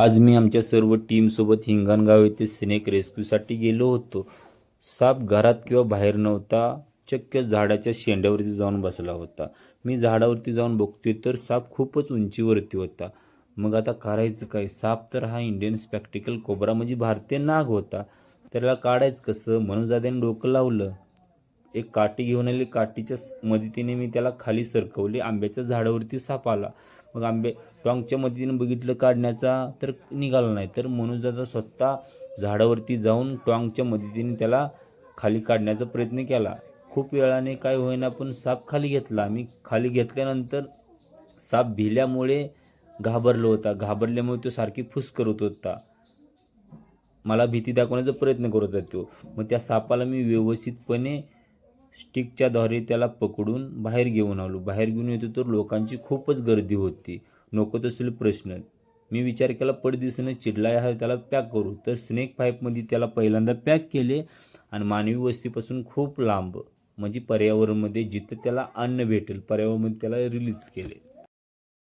आज मी आमच्या सर्व टीमसोबत हिंगणगाव येथे स्नेक रेस्क्यूसाठी गेलो होतो. साप घरात किंवा बाहेर नव्हता चक्क झाडाच्या शेंड्यावरती जाऊन बसला होता. मी झाडावरती जाऊन बघतोय तर साप खूपच उंचीवरती होता. मग आता करायचं काय? साप तर हा इंडियन स्पॅक्टिकल कोबरा म्हणजे भारतीय नाग होता. त्याला काढायचं कसं? म्हणून जात्याने डोकं लावलं. एक काठी घेऊन आली. काठीच्या मदतीने मी त्याला खाली सरकवले. आंब्याच्या झाडावरती साप आला. मग आंबे टॉंगच्या मदतीने बघितलं काढण्याचा तर निघाला नाही. तर म्हणून दादा स्वतः झाडावरती जाऊन टॉंगच्या मदतीने त्याला खाली काढण्याचा प्रयत्न केला. खूप वेळाने काय होईना पण साप खाली घेतला. मी खाली घेतल्यानंतर साप भिल्यामुळे घाबरलो होता. घाबरल्यामुळे तो सारखी फुस करत होता. मला भीती दाखवण्याचा प्रयत्न करत होता तो. मग त्या सापाला मी व्यवस्थितपणे स्टिकच्या द्वारे त्याला पकडून बाहेर घेऊन आलो. बाहेर घेऊन येतो तर लोकांची खूपच गर्दी होती. नको तसले प्रश्न. मी विचार केला पडदिसनं चिडलाय आहे त्याला पॅक करू. तर स्नेक पाईपमध्ये त्याला पहिल्यांदा पॅक केले आणि मानवी वस्तीपासून खूप लांब म्हणजे पर्यावरणमध्ये जिथं त्याला अन्न भेटेल पर्यावरणमध्ये त्याला रिलीज केले.